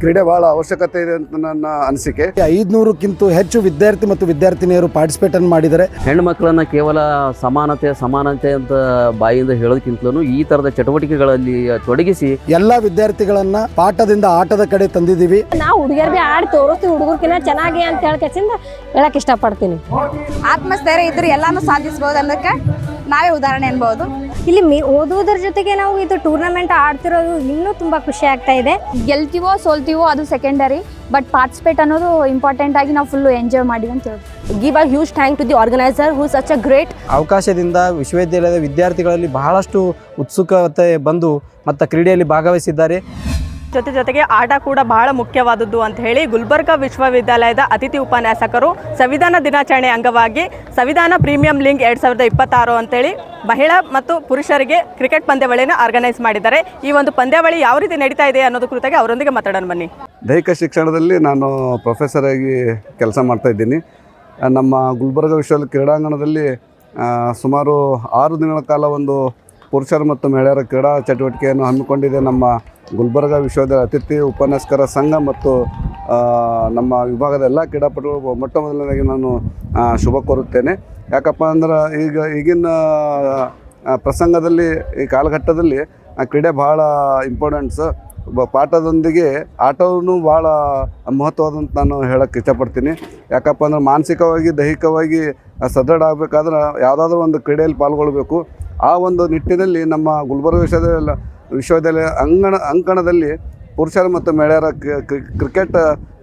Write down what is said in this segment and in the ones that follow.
ಕ್ರೀಡೆ ಬಹಳ ಅವಶ್ಯಕತೆ ಇದೆ ಅಂತ ನನ್ನ ಅನಿಸಿಕೆ. ಐದುನೂರಕ್ಕಿಂತ ಹೆಚ್ಚು ವಿದ್ಯಾರ್ಥಿ ಮತ್ತು ವಿದ್ಯಾರ್ಥಿನಿಯರು ಪಾರ್ಟಿಸಿಪೇಟ್ ಮಾಡಿದ್ದಾರೆ. ಹೆಣ್ಮಕ್ಳನ್ನ ಕೇವಲ ಸಮಾನತೆ ಸಮಾನತೆ ಅಂತ ಬಾಯಿಂದ ಹೇಳೋದಕ್ಕಿಂತಲೂ ಈ ತರದ ಚಟುವಟಿಕೆಗಳಲ್ಲಿ ತೊಡಗಿಸಿ ಎಲ್ಲಾ ವಿದ್ಯಾರ್ಥಿಗಳನ್ನ ಪಾಠದಿಂದ ಆಟದ ಕಡೆ ತಂದಿದ್ದೀವಿ. ನಾವು ಹುಡುಗಿಯರ್ ಬಿ ಆಡಿ ತೋರಿಸ್ತೀವಿ ಹುಡುಗರ್ಕಿನ್ನ ಚೆನ್ನಾಗಿ ಅಂತ ಹೇಳ್ಕೆಸಿಂದ ಹೇಳಕ್ ಇಷ್ಟಪಡ್ತೀನಿ. ಆತ್ಮಸ್ಥೈರ್ಯ ಇದ್ರೆ ಎಲ್ಲಾನು ಸಾಧಿಸಬಹುದು ಅನ್ನೋಕೆ ನಾವೇ ಉದಾಹರಣೆ ಅನ್ಬೋದು. ಇಲ್ಲಿ ಮಿ ಓದುವುದ್ರ ಜೊತೆಗೆ ನಾವು ಇದು ಟೂರ್ನಮೆಂಟ್ ಆಡ್ತಿರೋದು ಇನ್ನೂ ತುಂಬಾ ಖುಷಿ ಆಗ್ತಾ ಇದೆ. ಗೆಲ್ತೀವೋ ಸೋಲ್ತೀವೋ ಅದು ಸೆಕೆಂಡರಿ ಬಟ್ ಪಾರ್ಟಿಸಿಪೇಟ್ ಅನ್ನೋದು ಇಂಪಾರ್ಟೆಂಟ್ ಆಗಿ ನಾವು ಫುಲ್ಲು ಎಂಜಾಯ್ ಮಾಡಿ ಅಂತ ಹೇಳಿ give a huge thank to the organiser who such a great ಅವಕಾಶದಿಂದ ವಿಶ್ವವಿದ್ಯಾಲಯದ ವಿದ್ಯಾರ್ಥಿಗಳಲ್ಲಿ ಬಹಳಷ್ಟು ಉತ್ಸುಕತೆ ಬಂದು ಮತ್ತು ಕ್ರೀಡೆಯಲ್ಲಿ ಭಾಗವಹಿಸಿದ್ದಾರೆ. ಜೊತೆ ಜೊತೆಗೆ ಆಟ ಕೂಡ ಬಹಳ ಮುಖ್ಯವಾದದ್ದು ಅಂತ ಹೇಳಿ ಗುಲ್ಬರ್ಗಾ ವಿಶ್ವವಿದ್ಯಾಲಯದ ಅತಿಥಿ ಉಪನ್ಯಾಸಕರು ಸಂವಿಧಾನ ದಿನಾಚರಣೆ ಅಂಗವಾಗಿ ಸಂವಿಧಾನ ಪ್ರೀಮಿಯಂ ಲೀಗ್ ಎರಡು ಸಾವಿರದ ಇಪ್ಪತ್ತಾರು ಅಂತೇಳಿ ಮಹಿಳಾ ಮತ್ತು ಪುರುಷರಿಗೆ ಕ್ರಿಕೆಟ್ ಪಂದ್ಯಾವಳಿಯನ್ನು ಆರ್ಗನೈಸ್ ಮಾಡಿದ್ದಾರೆ. ಈ ಒಂದು ಪಂದ್ಯಾವಳಿ ಯಾವ ರೀತಿ ನಡೀತಾ ಇದೆ ಅನ್ನೋದು ಕುರಿತಾಗಿ ಅವರೊಂದಿಗೆ ಮಾತಾಡೋಣ ಬನ್ನಿ. ದೈಹಿಕ ಶಿಕ್ಷಣದಲ್ಲಿ ನಾನು ಪ್ರೊಫೆಸರ್ ಆಗಿ ಕೆಲಸ ಮಾಡ್ತಾ ಇದ್ದೀನಿ. ನಮ್ಮ ಗುಲ್ಬರ್ಗ ವಿಶ್ವವಿದ್ಯಾಲಯ ಕ್ರೀಡಾಂಗಣದಲ್ಲಿ ಸುಮಾರು ಆರು ದಿನಗಳ ಕಾಲ ಒಂದು ಪುರುಷರು ಮತ್ತು ಮಹಿಳೆಯರ ಕ್ರೀಡಾ ಚಟುವಟಿಕೆಯನ್ನು ಹಮ್ಮಿಕೊಂಡಿದೆ ನಮ್ಮ ಗುಲ್ಬರ್ಗ ವಿಶ್ವವಿದ್ಯಾಲಯ ಅತಿಥಿ ಉಪನ್ಯಾಸಕರ ಸಂಘ ಮತ್ತು ನಮ್ಮ ವಿಭಾಗದ ಎಲ್ಲ ಕ್ರೀಡಾಪಟುಗಳು ಮೊಟ್ಟ ಮೊದಲನೇದಾಗಿ ನಾನು ಶುಭ ಕೋರುತ್ತೇನೆ. ಯಾಕಪ್ಪ ಅಂದ್ರೆ ಈಗ ಈಗಿನ ಪ್ರಸಂಗದಲ್ಲಿ, ಈ ಕಾಲಘಟ್ಟದಲ್ಲಿ ಕ್ರೀಡೆ ಭಾಳ ಇಂಪಾರ್ಟೆಂಟ್ಸ್ ಒಬ್ಬ ಪಾಠದೊಂದಿಗೆ ಆಟವೂ ಭಾಳ ಮಹತ್ವದಂತ ನಾನು ಹೇಳೋಕ್ಕೆ ಇಷ್ಟಪಡ್ತೀನಿ. ಯಾಕಪ್ಪ ಅಂದ್ರೆ ಮಾನಸಿಕವಾಗಿ, ದೈಹಿಕವಾಗಿ ಸದೃಢ ಆಗಬೇಕಾದ್ರೆ ಯಾವುದಾದ್ರೂ ಒಂದು ಕ್ರೀಡೆಯಲ್ಲಿ ಪಾಲ್ಗೊಳ್ಬೇಕು. ಆ ಒಂದು ನಿಟ್ಟಿನಲ್ಲಿ ನಮ್ಮ ಗುಲ್ಬರ್ಗ ವಿಶ್ವವಿದ್ಯಾಲಯ ವಿಶ್ವವಿದ್ಯಾಲಯ ಅಂಗಣ ಅಂಕಣದಲ್ಲಿ ಪುರುಷರ ಮತ್ತು ಮಹಿಳೆಯರ ಕ್ರಿ- ಕ್ರಿ- ಕ್ರಿಕೆಟ್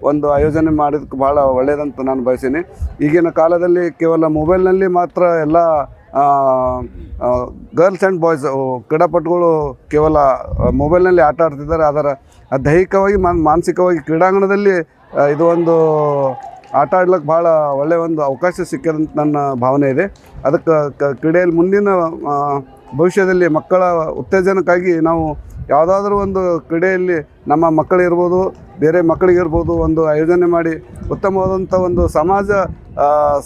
ಒಂದು ಆಯೋಜನೆ ಮಾಡಿದಕ್ಕೆ ಭಾಳ ಒಳ್ಳೆಯದಂತ ನಾನು ಬಯಸೀನಿ ಈಗಿನ ಕಾಲದಲ್ಲಿ ಕೇವಲ ಮೊಬೈಲ್ನಲ್ಲಿ ಮಾತ್ರ ಎಲ್ಲ ಗರ್ಲ್ಸ್ ಆ್ಯಂಡ್ ಬಾಯ್ಸ್ ಕ್ರೀಡಾಪಟುಗಳು ಕೇವಲ ಮೊಬೈಲ್ನಲ್ಲಿ ಆಟ ಆಡ್ತಿದ್ದಾರೆ. ಅದರ ದೈಹಿಕವಾಗಿ, ಮಾನ್, ಮಾನಸಿಕವಾಗಿ ಕ್ರೀಡಾಂಗಣದಲ್ಲಿ ಇದು ಒಂದು ಆಟ ಆಡ್ಲಿಕ್ಕೆ ಭಾಳ ಒಳ್ಳೆಯ ಒಂದು ಅವಕಾಶ ಸಿಕ್ಕಿದಂತ ನನ್ನ ಭಾವನೆ ಇದೆ. ಅದಕ್ಕೆ ಕ ಕ್ರೀಡೆಯಲ್ಲಿ ಮುಂದಿನ ಭವಿಷ್ಯದಲ್ಲಿ ಮಕ್ಕಳ ಉತ್ತೇಜನಕ್ಕಾಗಿ ನಾವು ಯಾವುದಾದ್ರೂ ಒಂದು ಕ್ರೀಡೆಯಲ್ಲಿ ನಮ್ಮ ಮಕ್ಕಳಿರ್ಬೋದು, ಬೇರೆ ಮಕ್ಕಳಿಗಿರ್ಬೋದು ಒಂದು ಆಯೋಜನೆ ಮಾಡಿ ಉತ್ತಮವಾದಂಥ ಒಂದು ಸಮಾಜ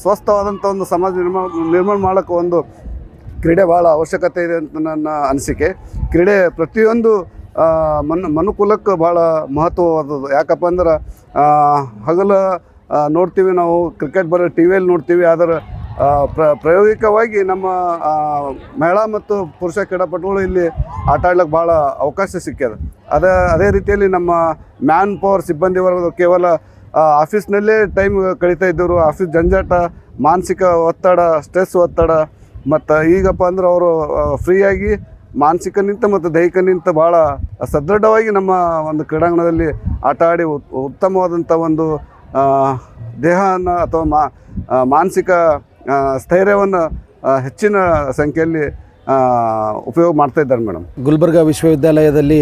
ಸ್ವಸ್ಥವಾದಂಥ ಒಂದು ಸಮಾಜ ನಿರ್ಮಾಣ ನಿರ್ಮಾಣ ಮಾಡೋಕ್ಕೆ ಒಂದು ಕ್ರೀಡೆ ಭಾಳ ಅವಶ್ಯಕತೆ ಇದೆ ಅಂತ ನನ್ನ ಅನಿಸಿಕೆ. ಕ್ರೀಡೆ ಪ್ರತಿಯೊಂದು ಮನ್ ಮನು, ಮನುಕುಲಕ್ಕೆ ಭಾಳ ಮಹತ್ವವಾದದ್ದು. ಯಾಕಪ್ಪ ಅಂದ್ರೆ ಹಗಲ ನೋಡ್ತೀವಿ ನಾವು ಕ್ರಿಕೆಟ್ ಬರೋ ಟಿ ವಿಯಲ್ಲಿ ನೋಡ್ತೀವಿ, ಆದರೆ ಪ್ರ, ಪ್ರಾಯೋಗಿಕವಾಗಿ ನಮ್ಮ ಮಹಿಳಾ ಮತ್ತು ಪುರುಷ ಕ್ರೀಡಾಪಟುಗಳು ಇಲ್ಲಿ ಆಟ ಆಡ್ಲಿಕ್ಕೆ ಭಾಳ ಅವಕಾಶ ಸಿಕ್ಕ್ಯದ. ಅದೇ ಅದೇ ರೀತಿಯಲ್ಲಿ ನಮ್ಮ ಮ್ಯಾನ್ ಪವರ್ ಸಿಬ್ಬಂದಿ ವರ್ಗದ ಕೇವಲ ಆಫೀಸ್ನಲ್ಲೇ ಟೈಮ್ ಕಳೀತಾ ಇದ್ದರು ಆಫೀಸ್ ಜಂಜಾಟ, ಮಾನಸಿಕ ಒತ್ತಡ ಸ್ಟ್ರೆಸ್ ಒತ್ತಡ, ಮತ್ತು ಈಗಪ್ಪ ಅಂದ್ರೆ ಅವರು ಫ್ರೀಯಾಗಿ ಮಾನಸಿಕ ನಿಂತ ಮತ್ತು ದೈಹಿಕ ನಿಂತ ಭಾಳ ಸದೃಢವಾಗಿ ನಮ್ಮ ಒಂದು ಕ್ರೀಡಾಂಗಣದಲ್ಲಿ ಆಟ ಆಡಿ ಉತ್- ಉತ್ತಮವಾದಂಥ ಒಂದು ದೇಹನ ಅಥವಾ ಮಾ ಮಾನಸಿಕ ಸ್ಥೈರ್ಯವನ್ನು ಹೆಚ್ಚಿನ ಸಂಖ್ಯೆಯಲ್ಲಿ ಉಪಯೋಗ ಮಾಡ್ತಾ ಇದ್ದಾರೆ ಮೇಡಮ್. ಗುಲ್ಬರ್ಗಾ ವಿಶ್ವವಿದ್ಯಾಲಯದಲ್ಲಿ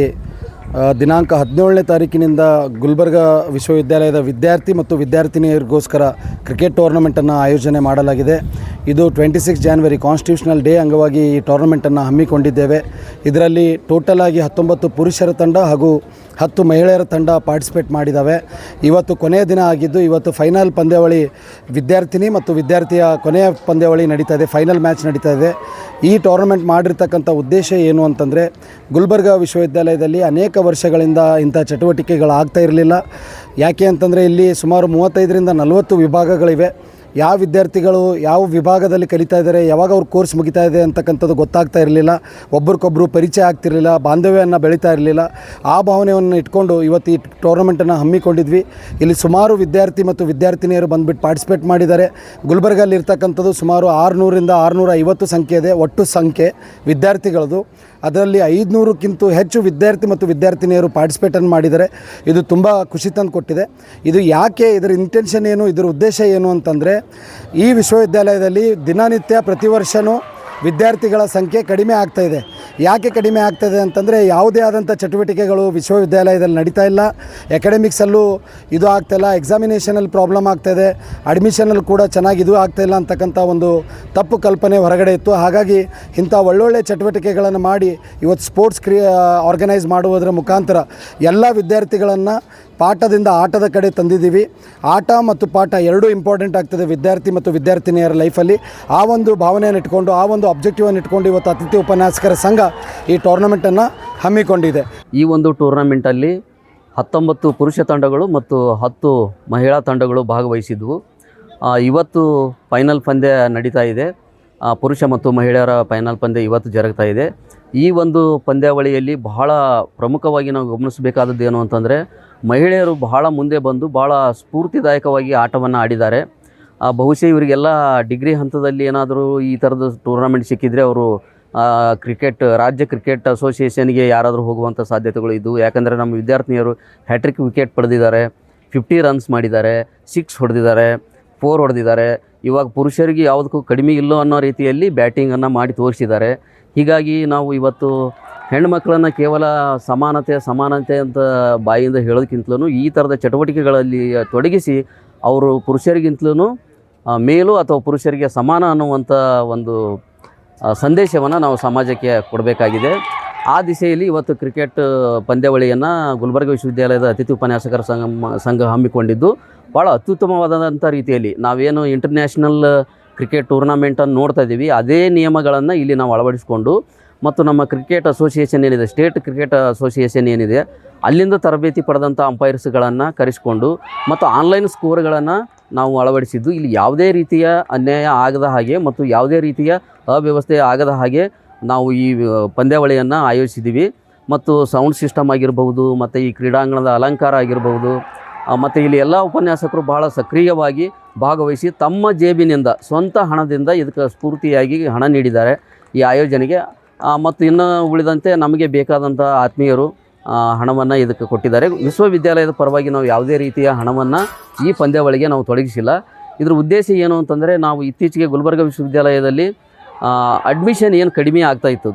ದಿನಾಂಕ ಹದಿನೇಳನೇ ತಾರೀಕಿನಿಂದ ಗುಲ್ಬರ್ಗಾ ವಿಶ್ವವಿದ್ಯಾಲಯದ ವಿದ್ಯಾರ್ಥಿ ಮತ್ತು ವಿದ್ಯಾರ್ಥಿನಿಯರಿಗೋಸ್ಕರ ಕ್ರಿಕೆಟ್ ಟೂರ್ನಮೆಂಟನ್ನು ಆಯೋಜನೆ ಮಾಡಲಾಗಿದೆ. ಇದು twenty six January constitutional day ಅಂಗವಾಗಿ ಈ ಟೂರ್ನಮೆಂಟನ್ನು ಹಮ್ಮಿಕೊಂಡಿದ್ದೇವೆ. ಇದರಲ್ಲಿ ಟೋಟಲ್ ಆಗಿ ಹತ್ತೊಂಬತ್ತು ಪುರುಷರ ತಂಡ ಹಾಗೂ ಹತ್ತು ಮಹಿಳೆಯರ ತಂಡ ಪಾರ್ಟಿಸಿಪೇಟ್ ಮಾಡಿದ್ದಾವೆ ಇವತ್ತು ಕೊನೆಯ ದಿನ ಆಗಿದ್ದು, ಇವತ್ತು ಫೈನಲ್ ಪಂದ್ಯಾವಳಿ ವಿದ್ಯಾರ್ಥಿನಿ ಮತ್ತು ವಿದ್ಯಾರ್ಥಿಯ ಕೊನೆಯ ಪಂದ್ಯಾವಳಿ ನಡೀತಾ ಇದೆ, ಫೈನಲ್ ಮ್ಯಾಚ್ ನಡೀತಾ ಇದೆ. ಈ ಟೂರ್ನಮೆಂಟ್ ಮಾಡಿರ್ತಕ್ಕಂಥ ಉದ್ದೇಶ ಏನು ಅಂತಂದರೆ, ಗುಲ್ಬರ್ಗಾ ವಿಶ್ವವಿದ್ಯಾಲಯದಲ್ಲಿ ಅನೇಕ ವರ್ಷಗಳಿಂದ ಇಂಥ ಚಟುವಟಿಕೆಗಳಾಗ್ತಾ ಇರಲಿಲ್ಲ. ಯಾಕೆ ಅಂತಂದರೆ, ಇಲ್ಲಿ ಸುಮಾರು ಮೂವತ್ತೈದರಿಂದ ನಲವತ್ತು ವಿಭಾಗಗಳಿವೆ. ಯಾವ ವಿದ್ಯಾರ್ಥಿಗಳು ಯಾವ ವಿಭಾಗದಲ್ಲಿ ಕಲಿತಾ ಇದ್ದಾರೆ, ಯಾವಾಗ ಅವ್ರ ಕೋರ್ಸ್ ಮುಗಿತಾ ಇದೆ ಅಂತಕ್ಕಂಥದ್ದು ಗೊತ್ತಾಗ್ತಾ ಇರಲಿಲ್ಲ ಒಬ್ರಿಗೊಬ್ಬರು ಪರಿಚಯ ಆಗ್ತಿರಲಿಲ್ಲ ಬಾಂಧವ್ಯವನ್ನು ಬೆಳೀತಾ ಇರಲಿಲ್ಲ. ಆ ಭಾವನೆಯನ್ನು ಇಟ್ಕೊಂಡು ಇವತ್ತು ಈ ಟೂರ್ನಮೆಂಟನ್ನು ಹಮ್ಮಿಕೊಂಡಿದ್ವಿ. ಇಲ್ಲಿ ಸುಮಾರು ವಿದ್ಯಾರ್ಥಿ ಮತ್ತು ವಿದ್ಯಾರ್ಥಿನಿಯರು ಬಂದುಬಿಟ್ಟು ಪಾರ್ಟಿಸಿಪೇಟ್ ಮಾಡಿದ್ದಾರೆ. ಗುಲ್ಬರ್ಗಲ್ಲಿ ಇರ್ತಕ್ಕಂಥದ್ದು ಸುಮಾರು ಆರುನೂರಿಂದ ಆರುನೂರ ಐವತ್ತು ಸಂಖ್ಯೆ ಇದೆ, ಒಟ್ಟು ಸಂಖ್ಯೆ ವಿದ್ಯಾರ್ಥಿಗಳದು ಅದರಲ್ಲಿ ಐದುನೂರಕ್ಕಿಂತ ಹೆಚ್ಚು ವಿದ್ಯಾರ್ಥಿ ಮತ್ತು ವಿದ್ಯಾರ್ಥಿನಿಯರು ಪಾರ್ಟಿಸಿಪೇಟನ್ನು ಮಾಡಿದ್ದಾರೆ. ಇದು ತುಂಬ ಖುಷಿ ತಂದು ಕೊಟ್ಟಿದೆ. ಇದು ಯಾಕೆ ಇದರ ಇಂಟೆನ್ಷನ್ ಏನು, ಇದರ ಉದ್ದೇಶ ಏನು ಅಂತಂದರೆ ಈ ವಿಶ್ವವಿದ್ಯಾಲಯದಲ್ಲಿ ದಿನನಿತ್ಯ ಪ್ರತಿ ವರ್ಷವೂ ವಿದ್ಯಾರ್ಥಿಗಳ ಸಂಖ್ಯೆ ಕಡಿಮೆ ಆಗ್ತಾ ಇದೆ. ಯಾಕೆ ಕಡಿಮೆ ಆಗ್ತದೆ ಅಂತಂದರೆ ಯಾವುದೇ ಆದಂಥ ಚಟುವಟಿಕೆಗಳು ವಿಶ್ವವಿದ್ಯಾಲಯದಲ್ಲಿ ನಡೀತಾ ಇಲ್ಲ. ಎಕಾಡೆಮಿಕ್ಸಲ್ಲೂ ಇದು ಆಗ್ತಾಯಿಲ್ಲ ಎಕ್ಸಾಮಿನೇಷನಲ್ಲಿ ಪ್ರಾಬ್ಲಮ್ ಆಗ್ತಾಯಿದೆ ಅಡ್ಮಿಷನಲ್ಲಿ ಕೂಡ ಚೆನ್ನಾಗಿ ಇದು ಆಗ್ತಾಯಿಲ್ಲ ಅಂತಕ್ಕಂಥ ಒಂದು ತಪ್ಪು ಕಲ್ಪನೆ ಹೊರಗಡೆ ಇತ್ತು. ಹಾಗಾಗಿ ಇಂಥ ಒಳ್ಳೊಳ್ಳೆ ಚಟುವಟಿಕೆಗಳನ್ನು ಮಾಡಿ ಇವತ್ತು ಸ್ಪೋರ್ಟ್ಸ್ ಕ್ರಿಯಾ ಆರ್ಗನೈಸ್ ಮಾಡುವುದರ ಮುಖಾಂತರ ಎಲ್ಲ ವಿದ್ಯಾರ್ಥಿಗಳನ್ನು ಪಾಠದಿಂದ ಆಟದ ಕಡೆ ತಂದಿದ್ದೀವಿ. ಆಟ ಮತ್ತು ಪಾಠ ಎರಡೂ ಇಂಪಾರ್ಟೆಂಟ್ ಆಗ್ತದೆ ವಿದ್ಯಾರ್ಥಿ ಮತ್ತು ವಿದ್ಯಾರ್ಥಿನಿಯರ ಲೈಫಲ್ಲಿ ಆ ಒಂದು ಭಾವನೆಯನ್ನು ಇಟ್ಕೊಂಡು, ಆ ಒಂದು ಅಬ್ಜೆಕ್ಟಿವನ್ನು ಇಟ್ಕೊಂಡು ಇವತ್ತು ಅತಿಥಿ ಉಪನ್ಯಾಸಕರ ಸಂಘ ಈ ಟೂರ್ನಮೆಂಟನ್ನು ಹಮ್ಮಿಕೊಂಡಿದೆ. ಈ ಒಂದು ಟೂರ್ನಮೆಂಟಲ್ಲಿ ಹತ್ತೊಂಬತ್ತು ಪುರುಷ ತಂಡಗಳು ಮತ್ತು ಹತ್ತು ಮಹಿಳಾ ತಂಡಗಳು ಭಾಗವಹಿಸಿದ್ವು. ಇವತ್ತು ಫೈನಲ್ ಪಂದ್ಯ ನಡೀತಾ ಇದೆ. ಪುರುಷ ಮತ್ತು ಮಹಿಳೆಯರ ಫೈನಲ್ ಪಂದ್ಯ ಇವತ್ತು ಜರುಗ್ತಾ ಇದೆ. ಈ ಒಂದು ಪಂದ್ಯಾವಳಿಯಲ್ಲಿ ಬಹಳ ಪ್ರಮುಖವಾಗಿ ನಾವು ಗಮನಿಸಬೇಕಾದದ್ದು ಏನು ಅಂತಂದರೆ ಮಹಿಳೆಯರು ಬಹಳ ಮುಂದೆ ಬಂದು ಭಾಳ ಸ್ಫೂರ್ತಿದಾಯಕವಾಗಿ ಆಟವನ್ನು ಆಡಿದ್ದಾರೆ. ಬಹುಶಃ ಇವರಿಗೆಲ್ಲ ಡಿಗ್ರಿ ಹಂತದಲ್ಲಿ ಏನಾದರೂ ಈ ಥರದ ಟೂರ್ನಮೆಂಟ್ ಸಿಕ್ಕಿದರೆ ಅವರು ಕ್ರಿಕೆಟ್ ರಾಜ್ಯ ಕ್ರಿಕೆಟ್ ಅಸೋಸಿಯೇಷನ್ಗೆ ಯಾರಾದರೂ ಹೋಗುವಂಥ ಸಾಧ್ಯತೆಗಳು ಇದ್ದವು ಯಾಕಂದರೆ ನಮ್ಮ ವಿದ್ಯಾರ್ಥಿನಿಯರು ಹ್ಯಾಟ್ರಿಕ್ ವಿಕೆಟ್ ಪಡೆದಿದ್ದಾರೆ ಫಿಫ್ಟಿ ರನ್ಸ್ ಮಾಡಿದ್ದಾರೆ ಸಿಕ್ಸ್ ಹೊಡೆದಿದ್ದಾರೆ ಫೋರ್ ಹೊಡೆದಿದ್ದಾರೆ. ಇವಾಗ ಪುರುಷರಿಗೆ ಯಾವುದಕ್ಕೂ ಕಡಿಮೆ ಇಲ್ಲೋ ಅನ್ನೋ ರೀತಿಯಲ್ಲಿ ಬ್ಯಾಟಿಂಗನ್ನು ಮಾಡಿ ತೋರಿಸಿದ್ದಾರೆ. ಹೀಗಾಗಿ ನಾವು ಇವತ್ತು ಹೆಣ್ಮಕ್ಳನ್ನು ಕೇವಲ ಸಮಾನತೆ ಸಮಾನತೆ ಅಂತ ಬಾಯಿಂದ ಹೇಳೋದಕ್ಕಿಂತಲೂ ಈ ಥರದ ಚಟುವಟಿಕೆಗಳಲ್ಲಿ ತೊಡಗಿಸಿ ಅವರು ಪುರುಷರಿಗಿಂತಲೂ ಮೇಲು ಅಥವಾ ಪುರುಷರಿಗೆ ಸಮಾನ ಅನ್ನುವಂಥ ಒಂದು ಸಂದೇಶವನ್ನು ನಾವು ಸಮಾಜಕ್ಕೆ ಕೊಡಬೇಕಾಗಿದೆ. ಆ ದಿಸೆಯಲ್ಲಿ ಇವತ್ತು ಕ್ರಿಕೆಟ್ ಪಂದ್ಯಾವಳಿಯನ್ನು ಗುಲ್ಬರ್ಗ ವಿಶ್ವವಿದ್ಯಾಲಯದ ಅತಿಥಿ ಉಪನ್ಯಾಸಕರ ಸಂಘ ಸಂಘ ಹಮ್ಮಿಕೊಂಡಿದ್ದು ಭಾಳ ಅತ್ಯುತ್ತಮವಾದಂಥ ರೀತಿಯಲ್ಲಿ ನಾವೇನು ಇಂಟರ್ನ್ಯಾಷನಲ್ ಕ್ರಿಕೆಟ್ ಟೂರ್ನಮೆಂಟನ್ನು ನೋಡ್ತಾ ಇದ್ದೀವಿ, ಅದೇ ನಿಯಮಗಳನ್ನು ಇಲ್ಲಿ ನಾವು ಅಳವಡಿಸಿಕೊಂಡು ಮತ್ತು ನಮ್ಮ ಕ್ರಿಕೆಟ್ ಅಸೋಸಿಯೇಷನ್ ಏನಿದೆ, ಸ್ಟೇಟ್ ಕ್ರಿಕೆಟ್ ಅಸೋಸಿಯೇಷನ್ ಏನಿದೆ, ಅಲ್ಲಿಂದ ತರಬೇತಿ ಪಡೆದಂಥ ಅಂಪೈರ್ಸ್ಗಳನ್ನು ಕರೆಸಿಕೊಂಡು ಮತ್ತು ಆನ್ಲೈನ್ ಸ್ಕೋರ್ಗಳನ್ನು ನಾವು ಅಳವಡಿಸಿದ್ದು, ಇಲ್ಲಿ ಯಾವುದೇ ರೀತಿಯ ಅನ್ಯಾಯ ಆಗದ ಹಾಗೆ ಮತ್ತು ಯಾವುದೇ ರೀತಿಯ ಅವ್ಯವಸ್ಥೆ ಆಗದ ಹಾಗೆ ನಾವು ಈ ಪಂದ್ಯಾವಳಿಯನ್ನು ಆಯೋಜಿಸಿದ್ದೀವಿ. ಮತ್ತು ಸೌಂಡ್ ಸಿಸ್ಟಮ್ ಆಗಿರ್ಬೋದು ಮತ್ತು ಈ ಕ್ರೀಡಾಂಗಣದ ಅಲಂಕಾರ ಆಗಿರ್ಬೋದು ಮತ್ತು ಇಲ್ಲಿ ಎಲ್ಲ ಉಪನ್ಯಾಸಕರು ಬಹಳ ಸಕ್ರಿಯವಾಗಿ ಭಾಗವಹಿಸಿ ತಮ್ಮ ಜೇಬಿನಿಂದ, ಸ್ವಂತ ಹಣದಿಂದ ಇದಕ್ಕೆ ಸ್ಫೂರ್ತಿಯಾಗಿ ಹಣ ನೀಡಿದ್ದಾರೆ. ಈ ಆಯೋಜನೆಗೆ ಮತ್ತು ಇನ್ನು ಉಳಿದಂತೆ ನಮಗೆ ಬೇಕಾದಂಥ ಆತ್ಮೀಯರು ಹಣವನ್ನು ಇದಕ್ಕೆ ಕೊಟ್ಟಿದ್ದಾರೆ. ವಿಶ್ವವಿದ್ಯಾಲಯದ ಪರವಾಗಿ ನಾವು ಯಾವುದೇ ರೀತಿಯ ಹಣವನ್ನು ಈ ಪಂದ್ಯಾವಳಿಗೆ ನಾವು ತೊಡಗಿಸಿಲ್ಲ. ಇದರ ಉದ್ದೇಶ ಏನು ಅಂತಂದರೆ, ನಾವು ಇತ್ತೀಚೆಗೆ ಗುಲ್ಬರ್ಗ ವಿಶ್ವವಿದ್ಯಾಲಯದಲ್ಲಿ ಅಡ್ಮಿಷನ್ ಏನು ಕಡಿಮೆ ಆಗ್ತಾ ಇತ್ತು.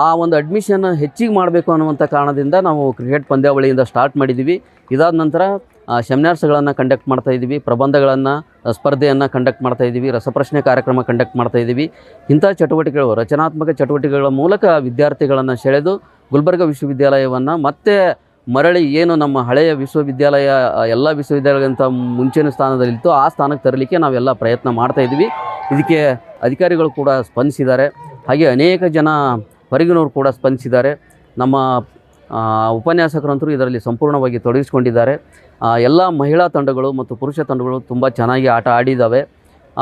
ಆ ಒಂದು ಅಡ್ಮಿಷನ್ ಹೆಚ್ಚಿಗೆ ಮಾಡಬೇಕು ಅನ್ನುವಂಥ ಕಾರಣದಿಂದ ನಾವು ಕ್ರಿಕೆಟ್ ಪಂದ್ಯಾವಳಿಯಿಂದ ಸ್ಟಾರ್ಟ್ ಮಾಡಿದ್ದೀವಿ ಇದಾದ ನಂತರ ಸೆಮಿನಾರ್ಸ್ಗಳನ್ನು ಕಂಡಕ್ಟ್ ಮಾಡ್ತಾಯಿದ್ದೀವಿ ಪ್ರಬಂಧಗಳನ್ನು ಸ್ಪರ್ಧೆಯನ್ನು ಕಂಡಕ್ಟ್ ಮಾಡ್ತಾ ಇದ್ದೀವಿ, ರಸಪ್ರಶ್ನೆ ಕಾರ್ಯಕ್ರಮ ಕಂಡಕ್ಟ್ ಮಾಡ್ತಾ ಇದ್ದೀವಿ. ಇಂಥ ಚಟುವಟಿಕೆಗಳು, ರಚನಾತ್ಮಕ ಚಟುವಟಿಕೆಗಳ ಮೂಲಕ ವಿದ್ಯಾರ್ಥಿಗಳನ್ನು ಸೆಳೆದು ಗುಲ್ಬರ್ಗ ವಿಶ್ವವಿದ್ಯಾಲಯವನ್ನು ಮತ್ತೆ ಮರಳಿ ಏನು ನಮ್ಮ ಹಳೆಯ ವಿಶ್ವವಿದ್ಯಾಲಯ, ಎಲ್ಲ ವಿಶ್ವವಿದ್ಯಾಲಯಗಳಿಗಿಂತ ಮುಂಚಿನ ಸ್ಥಾನದಲ್ಲಿತ್ತು ಆ ಸ್ಥಾನಕ್ಕೆ ತರಲಿಕ್ಕೆ ನಾವೆಲ್ಲ ಪ್ರಯತ್ನ ಮಾಡ್ತಾ ಇದ್ದೀವಿ. ಇದಕ್ಕೆ ಅಧಿಕಾರಿಗಳು ಕೂಡ ಸ್ಪಂದಿಸಿದ್ದಾರೆ. ಹಾಗೆ ಅನೇಕ ಜನ ಹೊರಗಿನವರು ಕೂಡ ಸ್ಪಂದಿಸಿದ್ದಾರೆ. ನಮ್ಮ ಉಪನ್ಯಾಸಕರಂತರು ಇದರಲ್ಲಿ ಸಂಪೂರ್ಣವಾಗಿ ತೊಡಗಿಸಿಕೊಂಡಿದ್ದಾರೆ. ಎಲ್ಲ ಮಹಿಳಾ ತಂಡಗಳು ಮತ್ತು ಪುರುಷ ತಂಡಗಳು ತುಂಬ ಚೆನ್ನಾಗಿ ಆಟ ಆಡಿದ್ದಾವೆ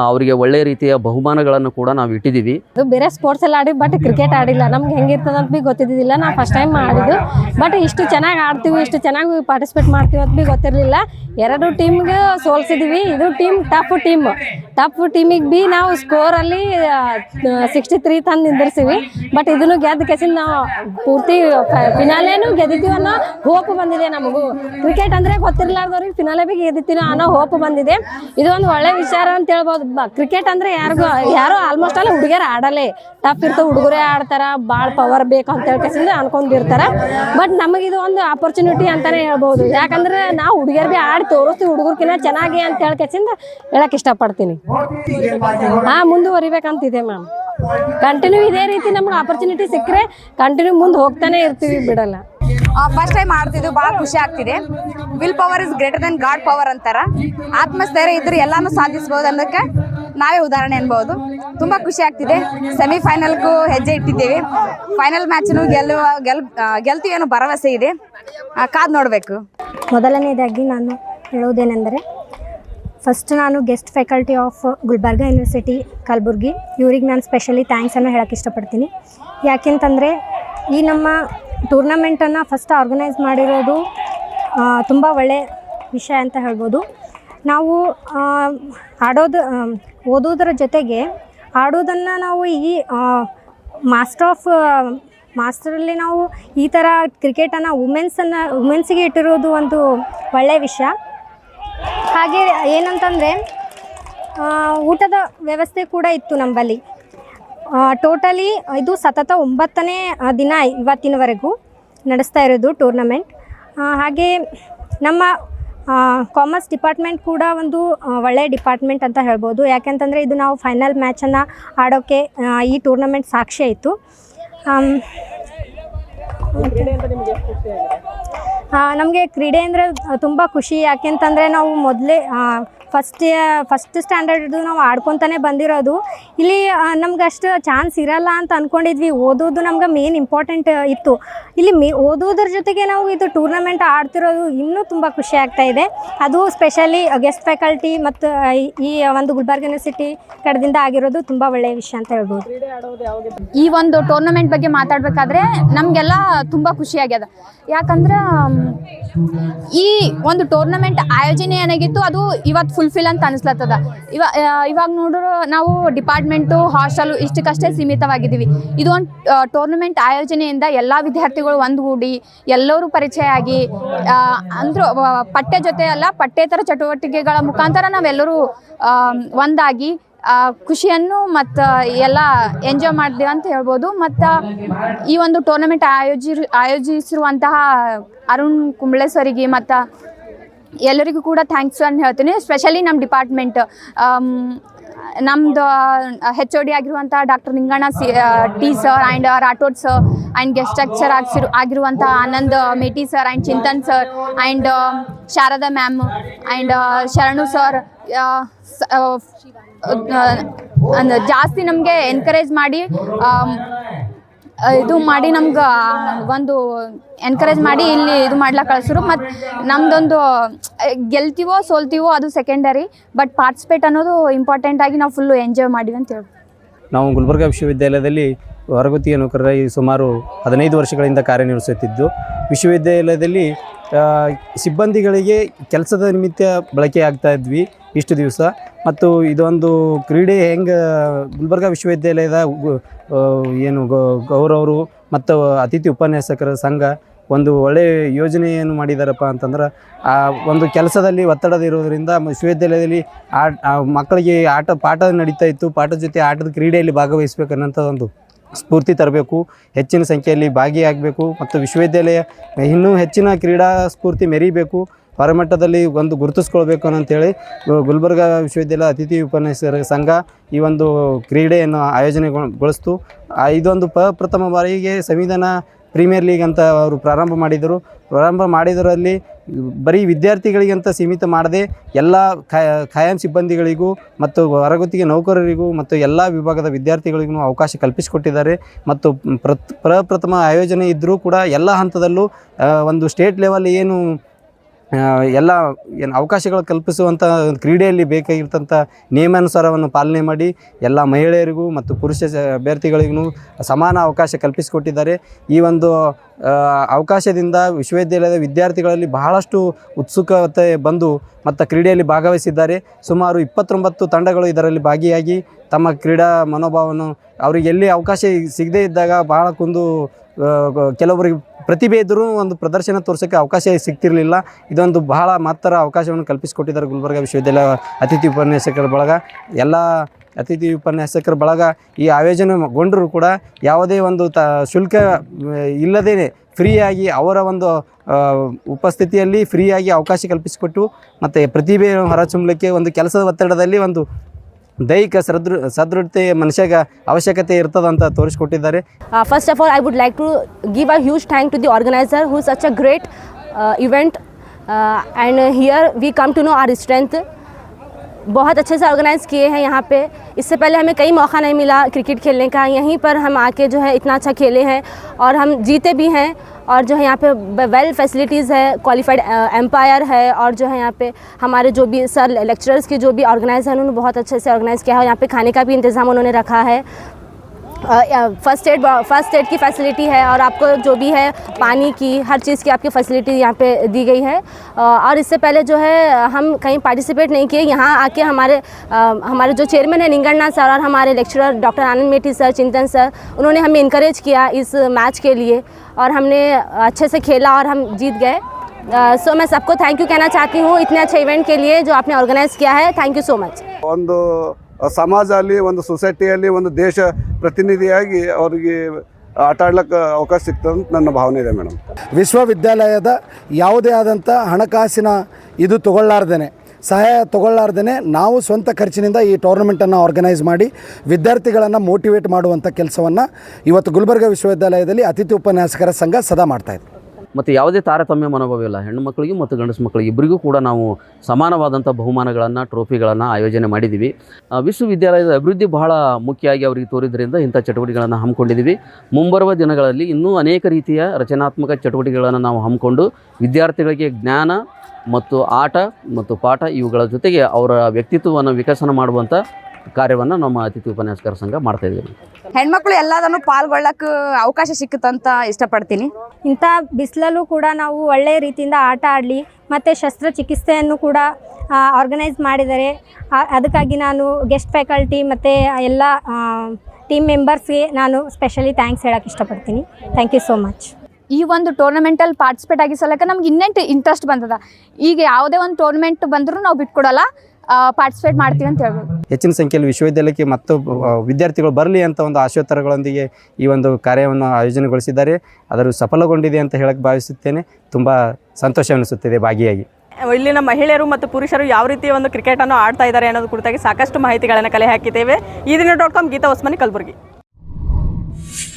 ಅವರಿಗೆ ಒಳ್ಳೆಯ ರೀತಿಯ ಬಹುಮಾನಗಳನ್ನು ಕೂಡ ನಾವು ಇಟ್ಟಿದ್ದೀವಿ. ಬೇರೆ ಸ್ಪೋರ್ಟ್ಸ್ ಎಲ್ಲ ಆಡಿ ಬಟ್ ಕ್ರಿಕೆಟ್ ಆಡಿಲ್ಲ. ನಮ್ಗೆ ಹೆಂಗಿರ್ತದೆ ಅಂತ ಬಿ ಗೊತ್ತಿದ್ದಿಲ್ಲ ನಾವು ಫಸ್ಟ್ ಟೈಮ್ ಮಾಡಿದ್ದು ಬಟ್ ಇಷ್ಟು ಚೆನ್ನಾಗಿ ಆಡ್ತೀವಿ, ಇಷ್ಟು ಚೆನ್ನಾಗಿ ಪಾರ್ಟಿಸಿಪೇಟ್ ಮಾಡ್ತೀವಿ ಅಂತ ಬಿ ಗೊತ್ತಿರಲಿಲ್ಲ. ಎರಡು ಟೀಮ್ಗೆ ಸೋಲ್ಸಿದ್ವಿ. ಇದು ಟೀಮ್ ಟಫ್ ಟೀಮ್ ಟಫ್ ಟೀಮಿಗೆ ಬಿ ನಾವು ಸ್ಕೋರಲ್ಲಿ ಸಿಕ್ಸ್ಟಿ ತ್ರೀ ತಂದು ನಿಂದಿರ್ಸಿವಿ. ಬಟ್ ಇದನ್ನು ಗೆದ್ದ ಕೆಸಿಂದ ನಾವು ಪೂರ್ತಿ ಫಿನಾಲೇನು ಗೆದ್ದಿದ್ದೀವಿ ಅನ್ನೋ ಹೋಪ್ ಬಂದಿದೆ ನಮಗೂ. ಕ್ರಿಕೆಟ್ ಅಂದರೆ ಗೊತ್ತಿರಲಾರ್ದವ್ರಿಗೆ ಫಿನಾಲೆ ಭೀ ಗೆದ್ದಿತ್ತೀವಿ ಅನ್ನೋ ಹೋಪ್ ಬಂದಿದೆ. ಇದು ಒಂದು ಒಳ್ಳೆ ವಿಚಾರ ಅಂತ ಹೇಳ್ಬೋದು. ಕ್ರಿಕೆಟ್ ಅಂದ್ರೆ ಯಾರಿಗೂ, ಯಾರು ಆಲ್ಮೋಸ್ಟ್ ಅಲ್ಲ ಹುಡುಗಿಯರು ಆಡಲೇ ಟಫ್ ಇರ್ತವೆ ಹುಡುಗರೇ ಆಡ್ತಾರ ಭಾಳ ಪವರ್ ಬೇಕು ಅಂತ ಹೇಳ್ಕೆಸಿಂದ ಅನ್ಕೊಂಡಿರ್ತಾರ. ಬಟ್ ನಮಗಿದು ಒಂದು ಆಪರ್ಚುನಿಟಿ ಅಂತಾನೆ ಹೇಳ್ಬೋದು. ಯಾಕಂದ್ರೆ ನಾವು ಹುಡುಗಿಯರ್ ಬಿ ಆಡಿ ತೋರಿಸ್ತೀವಿ, ಹುಡುಗರ್ಕಿನ್ನ ಚೆನ್ನಾಗಿ ಅಂತ ಹೇಳ್ಕೆಸಿಂದ ಹೇಳಕ್ ಇಷ್ಟಪಡ್ತೀನಿ. ಹಾ, ಮುಂದುವರಿಬೇಕಂತಿದೆ ಮ್ಯಾಮ್ ಕಂಟಿನ್ಯೂ ಇದೇ ರೀತಿ ನಮ್ಗೆ ಆಪರ್ಚುನಿಟಿ ಸಿಕ್ಕರೆ ಕಂಟಿನ್ಯೂ ಮುಂದೆ ಹೋಗ್ತಾನೆ ಇರ್ತೀವಿ ಬಿಡಲ್ಲ. ಫಸ್ಟ್ ಟೈಮ್ ಆಡ್ತಿದ್ದು ಭಾಳ ಖುಷಿ ಆಗ್ತಿದೆ. Will power is greater than God power ಅಂತಾರ. ಆತ್ಮಸ್ಥೈರ್ಯ ಇದ್ರೆ ಎಲ್ಲಾನು ಸಾಧಿಸ್ಬೋದು ಅನ್ನೋಕ್ಕೆ ನಾವೇ ಉದಾಹರಣೆ ಅನ್ಬೋದು. ತುಂಬ ಖುಷಿ ಆಗ್ತಿದೆ. ಸೆಮಿಫೈನಲ್ಗೂ ಹೆಜ್ಜೆ ಇಟ್ಟಿದ್ದೇವೆ. ಫೈನಲ್ ಮ್ಯಾಚ್ನು ಗೆಲ್ಲುವ, ಗೆಲ್ ಗೆಲ್ತೀವಿ ಅನ್ನೋ ಭರವಸೆ ಇದೆ. ಕಾದು ನೋಡಬೇಕು. ಮೊದಲನೇದಾಗಿ ನಾನು ಹೇಳುವುದೇನೆಂದರೆ ಫಸ್ಟ್ ನಾನು guest faculty of Gulbarga University Kalaburagi. ಇವ್ರಿಗೆ ನಾನು ಸ್ಪೆಷಲಿ ಥ್ಯಾಂಕ್ಸನ್ನು ಹೇಳೋಕ್ಕೆ ಇಷ್ಟಪಡ್ತೀನಿ. ಯಾಕೆಂತಂದರೆ, ಈ ನಮ್ಮ ಟೂರ್ನಮೆಂಟನ್ನು ಫಸ್ಟ್ ಆರ್ಗನೈಸ್ ಮಾಡಿರೋದು ತುಂಬ ಒಳ್ಳೆ ವಿಷಯ ಅಂತ ಹೇಳ್ಬೋದು. ನಾವು ಆಡೋದು ಓದೋದರ ಜೊತೆಗೆ ಆಡೋದನ್ನು ನಾವು ಈ ಮಾಸ್ಟರ್ ಆಫ್ ಮಾಸ್ಟರಲ್ಲಿ ನಾವು ಈ ಥರ ಕ್ರಿಕೆಟನ್ನು ವುಮೆನ್ಸನ್ನು, ವುಮೆನ್ಸಿಗೆ ಇಟ್ಟಿರೋದು ಒಂದು ಒಳ್ಳೆಯ ವಿಷಯ. ಹಾಗೆ ಏನಂತಂದರೆ ಊಟದ ವ್ಯವಸ್ಥೆ ಕೂಡ ಇತ್ತು ನಮ್ಮಲ್ಲಿ. ಟೋಟಲಿ ಇದು ಸತತ ಒಂಬತ್ತನೇ ದಿನ ಇವತ್ತಿನವರೆಗೂ ನಡೆಸ್ತಾ ಇರೋದು ಟೂರ್ನಮೆಂಟ್ ಹಾಗೆ ನಮ್ಮ ಕಾಮರ್ಸ್ ಡಿಪಾರ್ಟ್ಮೆಂಟ್ ಕೂಡ ಒಂದು ಒಳ್ಳೆಯ ಡಿಪಾರ್ಟ್ಮೆಂಟ್ ಅಂತ ಹೇಳ್ಬೋದು. ಯಾಕೆಂತಂದರೆ ಇದು ನಾವು ಫೈನಲ್ ಮ್ಯಾಚನ್ನು ಆಡೋಕ್ಕೆ ಈ ಟೂರ್ನಮೆಂಟ್ ಸಾಕ್ಷಿ ಆಯಿತು ನಮಗೆ ಕ್ರೀಡೆ ಅಂದರೆ ತುಂಬ ಖುಷಿ. ಯಾಕೆಂತಂದರೆ ನಾವು ಮೊದಲೇ ಫಸ್ಟ್ ಫಸ್ಟ್ ಸ್ಟ್ಯಾಂಡರ್ಡ್ದು ನಾವು ಆಡ್ಕೊತಾನೆ ಬಂದಿರೋದು. ಇಲ್ಲಿ ನಮ್ಗೆ ಅಷ್ಟು ಚಾನ್ಸ್ ಇರಲ್ಲ ಅಂತ ಅಂದ್ಕೊಂಡಿದ್ವಿ ಓದೋದು ನಮ್ಗೆ ಮೇನ್ ಇಂಪಾರ್ಟೆಂಟ್ ಇತ್ತು. ಇಲ್ಲಿ ಮೇ ಓದೋದ್ರ ಜೊತೆಗೆ ನಾವು ಇದು ಟೂರ್ನಮೆಂಟ್ ಆಡ್ತಿರೋದು ಇನ್ನೂ ತುಂಬ ಖುಷಿ ಆಗ್ತಾ ಇದೆ. ಅದು ಸ್ಪೆಷಲಿ ಗೆಸ್ಟ್ ಫ್ಯಾಕಲ್ಟಿ ಮತ್ತು ಈ ಒಂದು ಗುಲ್ಬರ್ಗ ಯೂನಿವರ್ಸಿಟಿ ಕಡೆದಿಂದ ಆಗಿರೋದು ತುಂಬ ಒಳ್ಳೆಯ ವಿಷಯ ಅಂತ ಹೇಳ್ಬೋದು. ಈ ಒಂದು ಟೂರ್ನಮೆಂಟ್ ಬಗ್ಗೆ ಮಾತಾಡಬೇಕಾದ್ರೆ ನಮಗೆಲ್ಲ ತುಂಬ ಖುಷಿ ಆಗ್ಯದ. ಯಾಕಂದ್ರೆ ಈ ಒಂದು ಟೂರ್ನಮೆಂಟ್ ಆಯೋಜನೆ ಏನಾಗಿತ್ತು ಅದು ಇವತ್ತು ಫುಲ್ಫಿಲ್ ಅಂತ ಅನಿಸ್ಲತ್ತದ. ಇವ ಇವಾಗ ನೋಡ್ರು ನಾವು ಡಿಪಾರ್ಟ್ಮೆಂಟು, ಹಾಸ್ಟೆಲು ಇಷ್ಟಕ್ಕಷ್ಟೇ ಸೀಮಿತವಾಗಿದ್ದೀವಿ. ಇದು ಒಂದು ಟೂರ್ನಮೆಂಟ್ ಆಯೋಜನೆಯಿಂದ ಎಲ್ಲ ವಿದ್ಯಾರ್ಥಿಗಳು ಒಂದುಗೂಡಿ, ಎಲ್ಲರೂ ಪರಿಚಯ ಆಗಿ ಅಂದ್ರೆ ಪಠ್ಯ ಜೊತೆ ಅಲ್ಲ, ಪಠ್ಯೇತರ ಚಟುವಟಿಕೆಗಳ ಮುಖಾಂತರ ನಾವೆಲ್ಲರೂ ಒಂದಾಗಿ ಖುಷಿಯನ್ನು ಮತ್ತು ಎಲ್ಲ ಎಂಜಾಯ್ ಮಾಡಿದೆವು ಅಂತ ಹೇಳ್ಬೋದು. ಮತ್ತು ಈ ಒಂದು ಟೂರ್ನಮೆಂಟ್ ಆಯೋಜಿ, ಆಯೋಜಿಸಿರುವಂತಹ ಅರುಣ್ ಕುಂಬ್ಳೇಶ್ವರಿಗೆ ಮತ್ತು ಎಲ್ಲರಿಗೂ ಕೂಡ ಥ್ಯಾಂಕ್ಸ್ ಅಂತ ಹೇಳ್ತೀನಿ. ಸ್ಪೆಷಲಿ ನಮ್ಮ ಡಿಪಾರ್ಟ್ಮೆಂಟ್ ನಮ್ಮದು ಹೆಚ್ ಓ ಡಿ ಆಗಿರುವಂಥ doctor Ninganna, C T sir and Rathod sir and guest lecture ಆಗಿಸಿರು ಆಗಿರುವಂಥ Anand Meti sir and Chintan sir and Sharada ma'am and Sharanu sir ಜಾಸ್ತಿ ನಮಗೆ ಎನ್ಕರೇಜ್ ಮಾಡಿ ಇದು ಮಾಡಿ ನಮ್ಗೆ ಒಂದು ಎನ್ಕರೇಜ್ ಮಾಡಿ ಇಲ್ಲಿ ಇದು ಮಾಡ್ಲಾಕ ಕಳ್ಸಿರು. ಮತ್ತು ನಮ್ದೊಂದು ಗೆಲ್ತೀವೋ ಸೋಲ್ತೀವೋ ಅದು ಸೆಕೆಂಡರಿ ಬಟ್ ಪಾರ್ಟಿಸಿಪೇಟ್ ಅನ್ನೋದು ಇಂಪಾರ್ಟೆಂಟ್ ಆಗಿ ನಾವು ಫುಲ್ಲು ಎಂಜಾಯ್ ಮಾಡಿವಿ ಅಂತ ಹೇಳ್ಬೋದು. ನಾವು ಗುಲ್ಬರ್ಗಾ ವಿಶ್ವವಿದ್ಯಾಲಯದಲ್ಲಿ ಹೊರಗುತ್ತಿಗೆ ನೌಕರರಾಗಿ ಸುಮಾರು ಹದಿನೈದು ವರ್ಷಗಳಿಂದ ಕಾರ್ಯನಿರ್ವಹಿಸುತ್ತಿದ್ದು, ವಿಶ್ವವಿದ್ಯಾಲಯದಲ್ಲಿ ಸಿಬ್ಬಂದಿಗಳಿಗೆ ಕೆಲಸದ ನಿಮಿತ್ತ ಬಳಕೆ ಆಗ್ತಾ ಇದ್ವಿ ಇಷ್ಟು ದಿವಸ. ಮತ್ತು ಇದೊಂದು ಕ್ರೀಡೆ ಹೆಂಗೆ, ಗುಲ್ಬರ್ಗ ವಿಶ್ವವಿದ್ಯಾಲಯದ ಏನು ಗೌರವರು ಮತ್ತು ಅತಿಥಿ ಉಪನ್ಯಾಸಕರ ಸಂಘ ಒಂದು ಒಳ್ಳೆಯ ಯೋಜನೆಯನ್ನು ಮಾಡಿದಾರಪ್ಪ ಅಂತಂದ್ರೆ, ಆ, ಒಂದು ಕೆಲಸದಲ್ಲಿ ಒತ್ತಡದ ಇರೋದರಿಂದ ವಿಶ್ವವಿದ್ಯಾಲಯದಲ್ಲಿ ಆ ಮಕ್ಕಳಿಗೆ ಆಟ, ಪಾಠ ನಡೀತಾ ಇತ್ತು. ಪಾಠದ ಜೊತೆ ಆಟದ ಕ್ರೀಡೆಯಲ್ಲಿ ಭಾಗವಹಿಸ್ಬೇಕನ್ನೋಂಥ ಒಂದು ಸ್ಫೂರ್ತಿ ತರಬೇಕು, ಹೆಚ್ಚಿನ ಸಂಖ್ಯೆಯಲ್ಲಿ ಭಾಗಿಯಾಗಬೇಕು ಮತ್ತು ವಿಶ್ವವಿದ್ಯಾಲಯ ಇನ್ನೂ ಹೆಚ್ಚಿನ ಕ್ರೀಡಾ ಸ್ಫೂರ್ತಿ ಮೆರೀಬೇಕು, ಹೊರಮಟ್ಟದಲ್ಲಿ ಒಂದು ಗುರುತಿಸ್ಕೊಳ್ಬೇಕು ಅಂತೇಳಿ ಗುಲ್ಬರ್ಗ ವಿಶ್ವವಿದ್ಯಾಲಯ ಅತಿಥಿ ಉಪನ್ಯಾಸಕರ ಸಂಘ ಈ ಒಂದು ಕ್ರೀಡೆಯನ್ನು ಆಯೋಜನೆಗೊಳಿಸ್ತು ಇದೊಂದು ಪ ಪ್ರಥಮ ಬಾರಿಗೆ ಸಂವಿಧಾನ ಪ್ರೀಮಿಯರ್ ಲೀಗ್ ಅಂತ ಅವರು ಪ್ರಾರಂಭ ಮಾಡಿದರು. ಪ್ರಾರಂಭ ಮಾಡಿದರಲ್ಲಿ ಬರೀ ವಿದ್ಯಾರ್ಥಿಗಳಿಗಂತ ಸೀಮಿತ ಮಾಡದೆ ಎಲ್ಲ ಖಾಯಂ ಸಿಬ್ಬಂದಿಗಳಿಗೂ ಮತ್ತು ಹೊರಗುತ್ತಿಗೆ ನೌಕರರಿಗೂ ಮತ್ತು ಎಲ್ಲ ವಿಭಾಗದ ವಿದ್ಯಾರ್ಥಿಗಳಿಗೂ ಅವಕಾಶ ಕಲ್ಪಿಸಿಕೊಟ್ಟಿದ್ದಾರೆ. ಮತ್ತು ಪ್ರತ್ ಪ್ರಪ್ರಥಮ ಆಯೋಜನೆ ಇದ್ದರೂ ಕೂಡ ಎಲ್ಲ ಹಂತದಲ್ಲೂ ಒಂದು ಸ್ಟೇಟ್ ಲೆವೆಲ್ ಏನು ಎಲ್ಲ ಏನು ಅವಕಾಶಗಳು ಕಲ್ಪಿಸುವಂಥ ಕ್ರೀಡೆಯಲ್ಲಿ ಬೇಕಾಗಿರ್ತಂಥ ನಿಯಮಾನುಸಾರವನ್ನು ಪಾಲನೆ ಮಾಡಿ ಎಲ್ಲ ಮಹಿಳೆಯರಿಗೂ ಮತ್ತು ಪುರುಷ ಅಭ್ಯರ್ಥಿಗಳಿಗೂ ಸಮಾನ ಅವಕಾಶ ಕಲ್ಪಿಸಿಕೊಟ್ಟಿದ್ದಾರೆ. ಈ ಒಂದು ಅವಕಾಶದಿಂದ ವಿಶ್ವವಿದ್ಯಾಲಯದ ವಿದ್ಯಾರ್ಥಿಗಳಲ್ಲಿ ಬಹಳಷ್ಟು ಉತ್ಸುಕತೆ ಬಂದು ಮತ್ತು ಕ್ರೀಡೆಯಲ್ಲಿ ಭಾಗವಹಿಸಿದ್ದಾರೆ. ಸುಮಾರು ಇಪ್ಪತ್ತೊಂಬತ್ತು ತಂಡಗಳು ಇದರಲ್ಲಿ ಭಾಗಿಯಾಗಿ ತಮ್ಮ ಕ್ರೀಡಾ ಮನೋಭಾವವನ್ನು ಅವರಿಗೆ ಎಲ್ಲಿ ಅವಕಾಶ ಸಿಗದೇ ಇದ್ದಾಗ ಬಹಳ ಕುಂದು ಕೆಲವರಿಗೆ ಪ್ರತಿಭೆ ಇದ್ದರೂ ಒಂದು ಪ್ರದರ್ಶನ ತೋರಿಸೋಕ್ಕೆ ಅವಕಾಶ ಸಿಗ್ತಿರಲಿಲ್ಲ. ಇದೊಂದು ಬಹಳ ಮಹತ್ತರ ಅವಕಾಶವನ್ನು ಕಲ್ಪಿಸಿಕೊಟ್ಟಿದ್ದಾರೆ ಗುಲ್ಬರ್ಗ ವಿಶ್ವವಿದ್ಯಾಲಯ ಅತಿಥಿ ಉಪನ್ಯಾಸಕರ ಬಳಗ. ಎಲ್ಲ ಅತಿಥಿ ಉಪನ್ಯಾಸಕರ ಬಳಗ ಈ ಆಯೋಜನೆಗೊಂಡರೂ ಕೂಡ ಯಾವುದೇ ಒಂದು ತ ಶುಲ್ಕ ಇಲ್ಲದೇ ಫ್ರೀಯಾಗಿ ಅವರ ಒಂದು ಉಪಸ್ಥಿತಿಯಲ್ಲಿ ಫ್ರೀಯಾಗಿ ಅವಕಾಶ ಕಲ್ಪಿಸಿಕೊಟ್ಟು ಮತ್ತು ಪ್ರತಿಭೆಯನ್ನು ಹೊರಚುಂಬಲಿಕ್ಕೆ ಒಂದು ಕೆಲಸದ ಒತ್ತಡದಲ್ಲಿ ಒಂದು ದೈಹಿಕ ಸದೃ, ಸದೃಢತೆ ಮನುಷ್ಯಗ ಅವಶ್ಯಕತೆ ಇರ್ತದೆ ಅಂತ ತೋರಿಸ್ಕೊಟ್ಟಿದ್ದಾರೆ. First of all I would like to give a huge thank to the organiser who such a great event and here we come to know our strength बहुत अच्छे से ऑर्गेनाइज़ किए हैं यहाँ पे। इससे पहले हमें कई मौका नहीं मिला क्रिकेट खेलने का। यहीं पर हम आके जो है इतना अच्छा खेले हैं और हम जीते भी हैं और जो है यहाँ पे वेल फैसिलिटीज़ है क्वालिफाइड एम्पायर है और जो है यहाँ पे हमारे जो भी सर लेक्चरर्स के जो भी ऑर्गेनाइज़र हैं, उन्होंने बहुत अच्छे से ऑर्गेनाइज़ किया है यहाँ पे खाने का भी इंतज़ाम उन्होंने रखा है। फ़र्स्ट एड फ़र्स्ट एड की फैसिलिटी है और आपको जो भी है, पानी की, हर चीज़ की आपकी फैसिलिटी यहाँ पे दी गई है। और इससे पहले जो है, हम कहीं पार्टिसिपेट नहीं किए। यहाँ आके हमारे हमारे जो चेयरमैन है, निंगन्ना सर और हमारे lecturer doctor Anand Meti sir Chintan sir उन्होंने हमें इनक्रेज किया इस मैच के लिए और हमने अच्छे से खेला और हम जीत गए। सो मैं सबको थैंक यू कहना चाहती हूँ इतने अच्छे इवेंट के लिए जो आपने ऑर्गेनाइज़ किया है। थैंक यू सो मच ಸಮಾಜ ಅಲ್ಲಿ ಒಂದು ಸೊಸೈಟಿಯಲ್ಲಿ ಒಂದು ದೇಶ ಪ್ರತಿನಿಧಿಯಾಗಿ ಅವರಿಗೆ ಆಟ ಆಡ್ಲಿಕ್ಕೆ ಅವಕಾಶ ಸಿಗ್ತದೆ ಅಂತ ನನ್ನ ಭಾವನೆ ಇದೆ ಮೇಡಮ್. ವಿಶ್ವವಿದ್ಯಾಲಯದ ಯಾವುದೇ ಆದಂಥ ಹಣಕಾಸಿನ ಇದು ತಗೊಳ್ಳಾರ್ದೇನೆ, ಸಹಾಯ ತಗೊಳ್ಳಾರ್ದೇ ನಾವು ಸ್ವಂತ ಖರ್ಚಿನಿಂದ ಈ ಟೂರ್ನಮೆಂಟನ್ನು ಆರ್ಗನೈಸ್ ಮಾಡಿ ವಿದ್ಯಾರ್ಥಿಗಳನ್ನು ಮೋಟಿವೇಟ್ ಮಾಡುವಂಥ ಕೆಲಸವನ್ನು ಇವತ್ತು ಗುಲ್ಬರ್ಗ ವಿಶ್ವವಿದ್ಯಾಲಯದಲ್ಲಿ ಅತಿಥಿ ಉಪನ್ಯಾಸಕರ ಸಂಘ ಸದಾ ಮಾಡ್ತಾಯಿದೆ ಮತ್ತು ಯಾವುದೇ ತಾರತಮ್ಯ ಮನೋಭಾವ ಇಲ್ಲ. ಹೆಣ್ಣು ಮಕ್ಕಳಿಗೆ ಮತ್ತು ಗಂಡಸು ಮಕ್ಕಳಿಗೆ ಇಬ್ಬರಿಗೂ ಕೂಡ ನಾವು ಸಮಾನವಾದಂಥ ಬಹುಮಾನಗಳನ್ನು, ಟ್ರೋಫಿಗಳನ್ನು ಆಯೋಜನೆ ಮಾಡಿದ್ದೀವಿ. ವಿಶ್ವವಿದ್ಯಾಲಯದ ಅಭಿವೃದ್ಧಿ ಬಹಳ ಮುಖ್ಯವಾಗಿ ಅವರಿಗೆ ತೋರಿದ್ರಿಂದ ಇಂಥ ಚಟುವಟಿಕೆಗಳನ್ನು ಹಮ್ಮಿಕೊಂಡಿದ್ದೀವಿ. ಮುಂಬರುವ ದಿನಗಳಲ್ಲಿ ಇನ್ನೂ ಅನೇಕ ರೀತಿಯ ರಚನಾತ್ಮಕ ಚಟುವಟಿಕೆಗಳನ್ನು ನಾವು ಹಮ್ಮಿಕೊಂಡು ವಿದ್ಯಾರ್ಥಿಗಳಿಗೆ ಜ್ಞಾನ ಮತ್ತು ಆಟ ಮತ್ತು ಪಾಠ ಇವುಗಳ ಜೊತೆಗೆ ಅವರ ವ್ಯಕ್ತಿತ್ವವನ್ನು ವಿಕಸನ ಮಾಡುವಂಥ ಕಾರ್ಯವನ್ನು ನಮ್ಮ ಅತಿಥಿ ಉಪನ್ಯಾಸಕರ ಸಂಘ ಮಾಡ್ತಾ ಇದ್ದೀವಿ ಹೆಣ್ಮಕ್ಳು ಎಲ್ಲದನ್ನು ಪಾಲ್ಗೊಳ್ಳಕ್ಕೆ ಅವಕಾಶ ಸಿಕ್ಕುತ್ತಂತ ಇಷ್ಟಪಡ್ತೀನಿ. ಇಂಥ ಬಿಸಿಲಲ್ಲೂ ಕೂಡ ನಾವು ಒಳ್ಳೆಯ ರೀತಿಯಿಂದ ಆಟ ಆಡಲಿ ಮತ್ತು ಶಸ್ತ್ರಚಿಕಿತ್ಸೆಯನ್ನು ಕೂಡ ಆರ್ಗನೈಸ್ ಮಾಡಿದ್ದಾರೆ ಅದಕ್ಕಾಗಿ ನಾನು ಗೆಸ್ಟ್ ಫ್ಯಾಕಲ್ಟಿ ಮತ್ತು ಎಲ್ಲ ಟೀಮ್ ಮೆಂಬರ್ಸ್ಗೆ ನಾನು ಸ್ಪೆಷಲಿ ಥ್ಯಾಂಕ್ಸ್ ಹೇಳೋಕ್ಕೆ ಇಷ್ಟಪಡ್ತೀನಿ. ಥ್ಯಾಂಕ್ ಯು ಸೋ ಮಚ್ ಈ ಒಂದು ಟೂರ್ನಮೆಂಟಲ್ಲಿ ಪಾರ್ಟಿಸಿಪೇಟ್ ಆಗಿ ಸಲಕ ನಮ್ಗೆ ಇನ್ನೆಂಟು ಇಂಟ್ರೆಸ್ಟ್ ಬಂದದ. ಈಗ ಯಾವುದೇ ಒಂದು ಟೂರ್ನಮೆಂಟ್ ಬಂದರೂ ನಾವು ಬಿಟ್ಕೊಡಲ್ಲ. ಪಾರ್ಟಿಸಿಪೇಟ್ ಮಾಡ್ತೀವಿ ಅಂತ ಹೇಳ್ಬೋದು. ಹೆಚ್ಚಿನ ಸಂಖ್ಯೆಯಲ್ಲಿ ವಿಶ್ವವಿದ್ಯಾಲಯಕ್ಕೆ ಮತ್ತು ವಿದ್ಯಾರ್ಥಿಗಳು ಬರಲಿ ಅಂತ ಒಂದು ಆಶೋತ್ತರಗಳೊಂದಿಗೆ ಈ ಒಂದು ಕಾರ್ಯವನ್ನು ಆಯೋಜನೆಗೊಳಿಸಿದ್ದಾರೆ. ಅದರ ಸಫಲಗೊಂಡಿದೆ ಅಂತ ಹೇಳಕ್ಕೆ ಭಾವಿಸುತ್ತೇನೆ. ತುಂಬ ಸಂತೋಷ ಅನಿಸುತ್ತಿದೆ ಭಾಗಿಯಾಗಿ. ಇಲ್ಲಿನ ಮಹಿಳೆಯರು ಮತ್ತು ಪುರುಷರು ಯಾವ ರೀತಿಯ ಒಂದು ಕ್ರಿಕೆಟನ್ನು ಆಡ್ತಾ ಇದ್ದಾರೆ ಅನ್ನೋದು ಕುರಿತಾಗಿ ಸಾಕಷ್ಟು ಮಾಹಿತಿಗಳನ್ನು ಕಲೆ ಹಾಕಿದ್ದೇವೆ. Ee Dina dot com Geeta Usmani Kalaburagi.